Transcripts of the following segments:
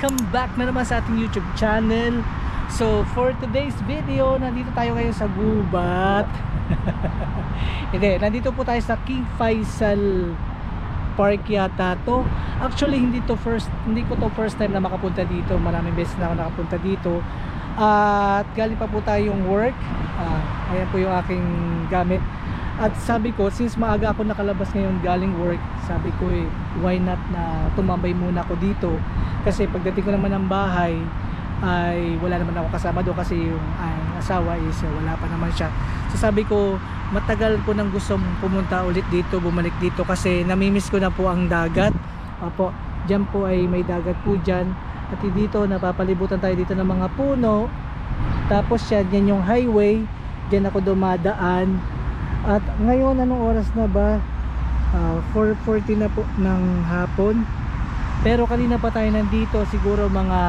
welcome back na naman sa ating YouTube channel. So for today's video, nandito tayo ngayon sa Gubat. Hindi, nandito po tayo sa King Faisal Park yata to. Actually hindi to first, hindi ko to first time na makapunta dito. Maraming beses na ako nakapunta dito. At galing pa po tayong work. Ah, Ayan po yung aking gamit at sabi ko, since maaga ako nakalabas ngayon galing work, sabi ko eh, why not na tumambay muna ako dito. Kasi pagdating ko naman ng bahay, ay wala naman ako kasama doon kasi yung ay, asawa is uh, wala pa naman siya. So sabi ko, matagal ko nang gusto pumunta ulit dito, bumalik dito kasi namimiss ko na po ang dagat. Opo, dyan po ay may dagat po dyan. At dito, napapalibutan tayo dito ng mga puno. Tapos yan, yan yung highway. Diyan ako dumadaan. At ngayon anong oras na ba? Ah, 4.40 na po ng hapon. Pero kanina pa tayo nandito, siguro mga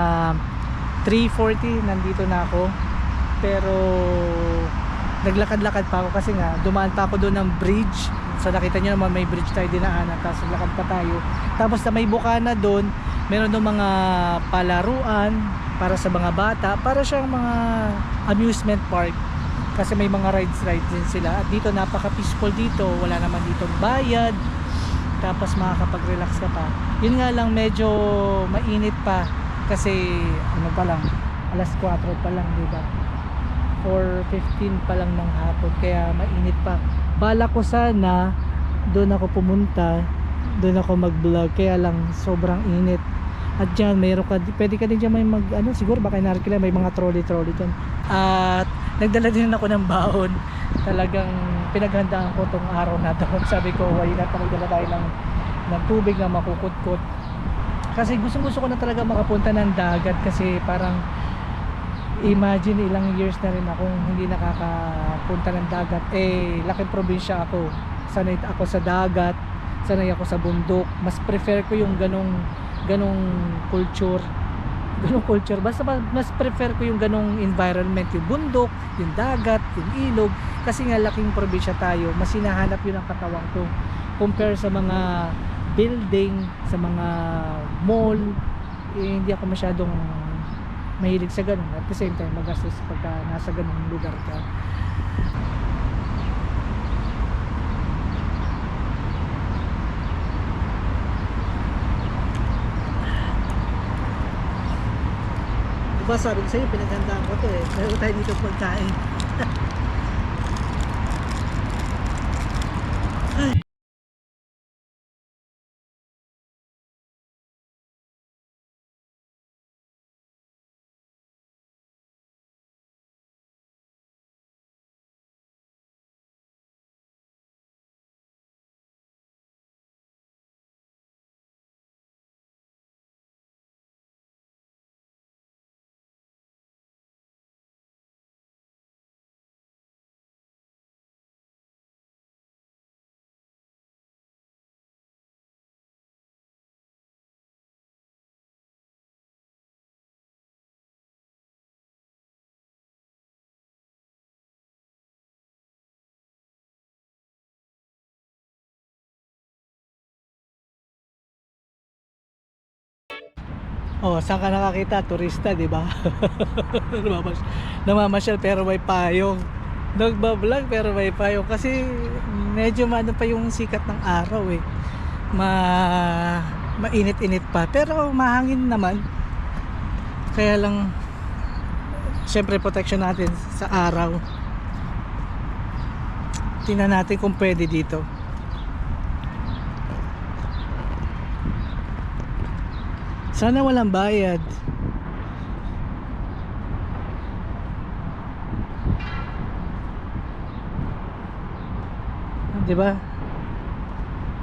3.40 nandito na ako. Pero naglakad-lakad pa ako kasi nga dumaan pa ako doon ng bridge. So nakita nyo naman may bridge tayo dinaanan tapos naglakad pa tayo. Tapos na may bukana doon, meron doon mga palaruan para sa mga bata, para siyang mga amusement park kasi may mga rides rides din sila. At dito napaka peaceful dito. Wala naman dito bayad. Tapos makakapag relax ka pa. Yun nga lang medyo mainit pa. Kasi ano pa lang alas 4 pa lang diba 4.15 pa lang ng hapon. Kaya mainit pa. Bala ko sana doon ako pumunta. Doon ako mag vlog kaya lang sobrang init. At dyan mayroon ka pwede ka din dyan may mag ano siguro baka inarkila may mga trolley trolley dyan. At nagdala din ako ng baon. Talagang pinaghandaan ko tong araw na to. Sabi ko why not? Magdala tayo ng, ng tubig na makukutkot. Kasi gusto gusto ko na talaga makapunta ng dagat kasi parang imagine ilang years na rin akong hindi nakakapunta ng dagat. Eh laking probinsya ako. Sanay ako sa dagat sanay ako sa bundok. Mas prefer ko yung ganong ganong culture ganong culture. Basta mas, prefer ko yung ganong environment yung bundok, yung dagat, yung ilog. Kasi nga laking probinsya tayo mas hinahanap yun ang katawan ko compare sa mga building sa mga mall. Eh, hindi ako masyadong mahilig sa ganun. At the same time magastos pagka nasa ganung lugar ka Diba sabi ko sa'yo, pinaghandaan ko to eh. Meron tayo dito pagkain. Oh, saan ka nakakita? Turista, di ba? Namamas- Namamasyal pero may payong. Nagbablog pero may payong kasi medyo maano pa yung sikat ng araw eh. Ma mainit-init pa pero mahangin naman. Kaya lang syempre protection natin sa araw. Tingnan natin kung pwede dito. Sana walang bayad. Ah, 'Di ba?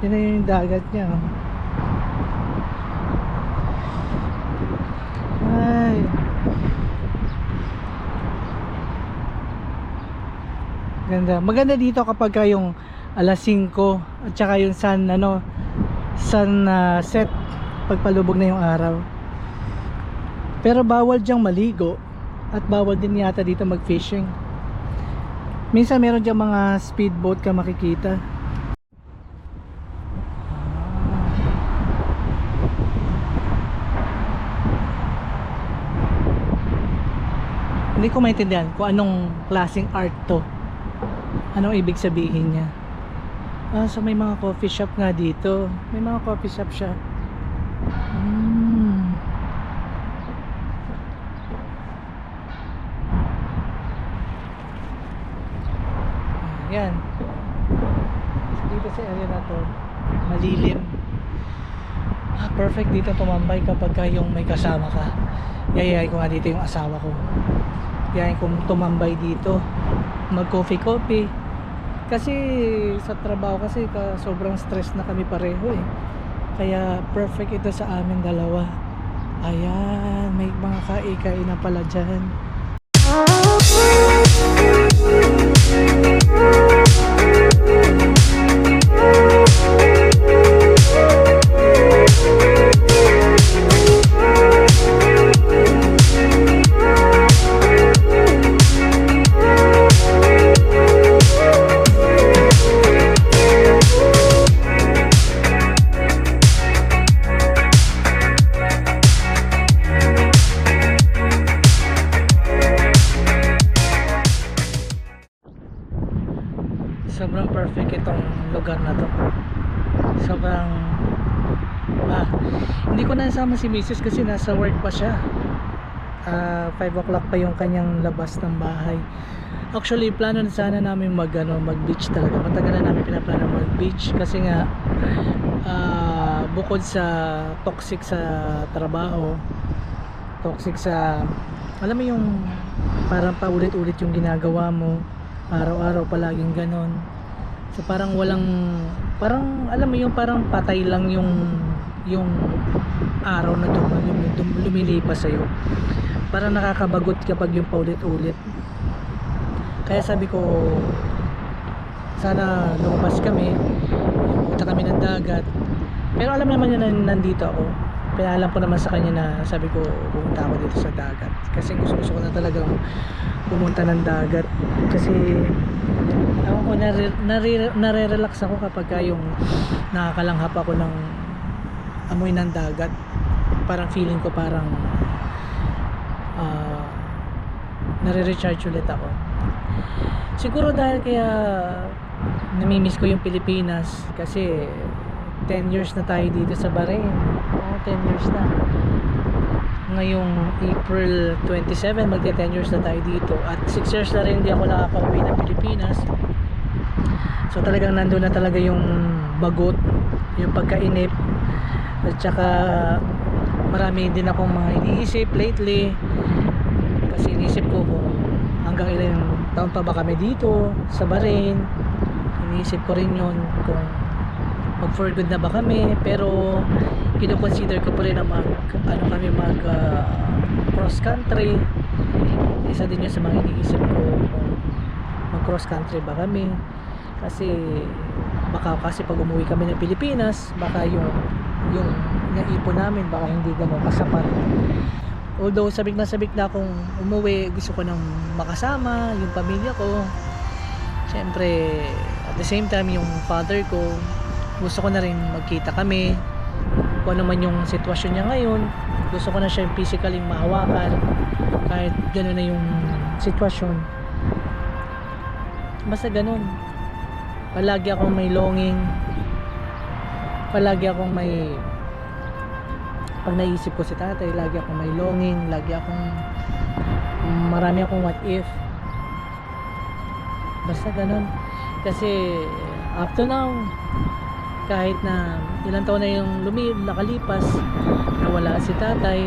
Yan na yung dagat niya. oh. Ay. Ganda. Maganda dito kapag ka yung alas 5 at saka yung sun ano sun ah, set pagpalubog na yung araw. Pero bawal diyang maligo at bawal din yata dito mag fishing minsan meron diyang mga speedboat ka makikita. Hindi ko maintindihan kung anong klaseng art to. Anong ibig sabihin niya? Ah, so may mga coffee shop nga dito. May mga coffee shop siya. Hmm. Yan. Dito sa area na to, malilim. Ah, perfect dito tumambay kapag ka yung may kasama ka. Yayayain ko nga dito yung asawa ko. Yayain ko tumambay dito. Mag coffee coffee. Kasi sa trabaho kasi ka, sobrang stress na kami pareho eh. Kaya perfect ito sa amin dalawa. Ayan, may mga kai-kai na pala dyan. sobrang nasama si Mrs. kasi nasa work pa siya. Ah 5 o'clock pa yung kanyang labas ng bahay. Actually plano na sana namin mag, ano, mag beach talaga. Matagal na namin pinaplano mag beach kasi nga ah, bukod sa toxic sa trabaho toxic sa alam mo yung parang paulit-ulit yung ginagawa mo araw-araw palaging ganon so parang walang parang alam mo yung parang patay lang yung yung araw na dum, lum, dum, lumilipas sa'yo. Parang nakakabagot kapag yung paulit-ulit. Kaya sabi ko sana lumabas kami punta kami ng dagat. Pero alam naman niya na nandito ako. Pinalam ko naman sa kanya na sabi ko pumunta ako dito sa dagat. Kasi gusto, gusto ko na talagang pumunta ng dagat. Kasi ako ko nare, nare, nare-relax ako kapag ka yung nakakalanghap ako ng amoy ng dagat. Parang feeling ko parang uh, nare-recharge ulit ako. Siguro dahil kaya namimiss ko yung Pilipinas kasi 10 years na tayo dito sa Bahrain. Oo 10 years na. Ngayong April 27 magti 10 years na tayo dito. At 6 years na rin hindi ako nakaka-uwi ng Pilipinas. So talagang nandun na talaga yung bagot yung pagkainip at saka marami din akong mga iniisip lately. Kasi iniisip ko kung hanggang ilang taon pa ba kami dito sa Bahrain. Iniisip ko rin yun kung mag for good na ba kami. Pero kino-consider ko pa rin na mag ano kami mag ah, cross country. Isa din yun sa mga iniisip ko kung mag cross country ba kami. Kasi baka kasi pag umuwi kami ng Pilipinas baka yung yung naipon namin baka hindi ganun kasapat although sabik na sabik na akong umuwi gusto ko nang makasama yung pamilya ko. Syempre at the same time yung father ko gusto ko na rin magkita kami. Kung ano man yung sitwasyon niya ngayon gusto ko na siya physically mahawakan kahit gano'n na yung sitwasyon. Basta ganun. Palagi akong may longing palagi akong may pag naisip ko si tatay lagi akong may longing lagi akong marami akong what if. Basta ganun. Kasi up to now kahit na ilang taon na yung lumi, nakalipas na wala si tatay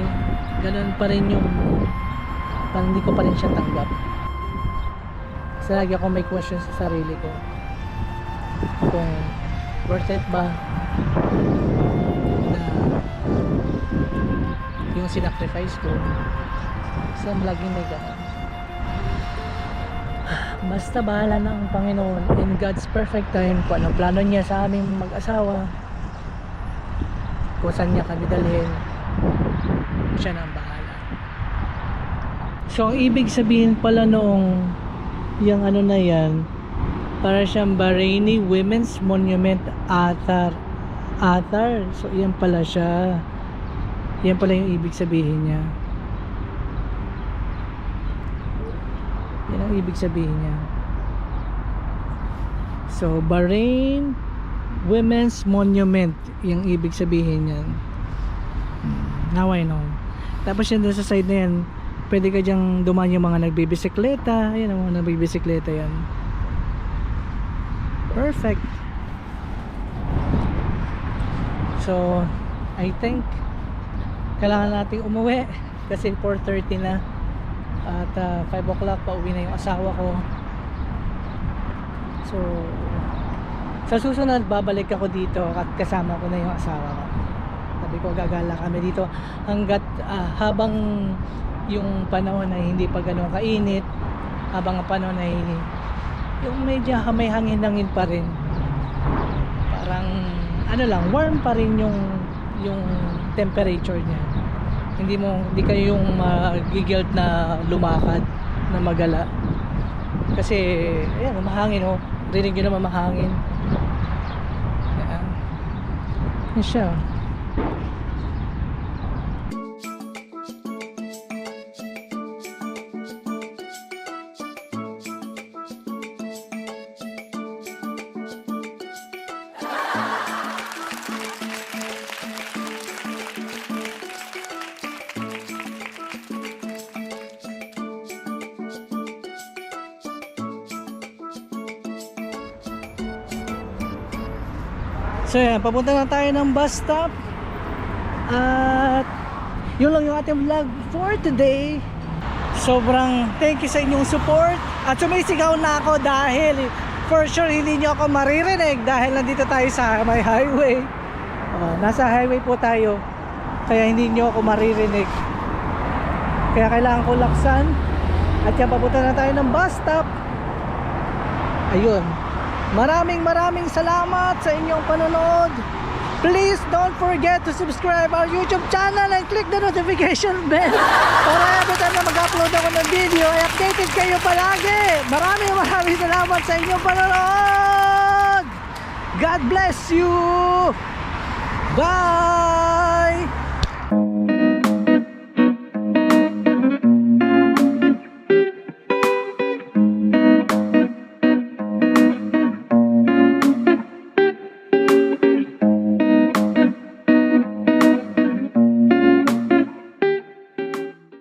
ganun pa rin yung parang hindi ko pa rin siya tanggap. Kasi lagi ako may question sa sarili ko. Kung worth it ba? Na yung sinacrifice ko so laging may ganun Basta bahala na ang Panginoon. In God's perfect time kung anong plano niya sa aming mag-asawa kung saan niya kami dalhin siya na ang bahala. So ang ibig sabihin pala noong yung ano na yan para siyang Bahraini Women's Monument Athar Athar so yan pala siya yan pala yung ibig sabihin niya Yan ang ibig sabihin niya. So, Bahrain Women's Monument. Yung ibig sabihin niyan. Hmm, Now I know. Tapos yan sa side na yan, pwede ka dyang dumaan yung mga nagbibisikleta. Ayan ang mga nagbibisikleta yan. Perfect. So, I think kailangan nating umuwi kasi 4.30 na. At ah, 5 o'clock pa uwi na yung asawa ko. So sa susunod babalik ako dito at kasama ko na yung asawa ko. Sabi ko gagala kami dito hanggat ah, habang yung panahon ay hindi pa ganun kainit habang ang panahon ay yung medyo may hangin-hangin pa rin. Parang ano lang warm pa rin yung yung temperature niya. Hindi mo hindi kayo yung magigilt na lumakad na magala. Kasi ayan mahangin oh. Rinig nyo naman mahangin. Ayan. Yan siya So yan, papunta na tayo ng bus stop. At yun lang yung ating vlog for today. Sobrang thank you sa inyong support. At sumisigaw na ako dahil for sure hindi nyo ako maririnig dahil nandito tayo sa may highway. Oh, nasa highway po tayo. Kaya hindi nyo ako maririnig. Kaya kailangan ko laksan. At yan, papunta na tayo ng bus stop. Ayun. Maraming maraming salamat sa inyong panonood. Please don't forget to subscribe our YouTube channel and click the notification bell para every time na mag-upload ako ng video ay updated kayo palagi. Maraming maraming salamat sa inyong panonood. God bless you. Bye.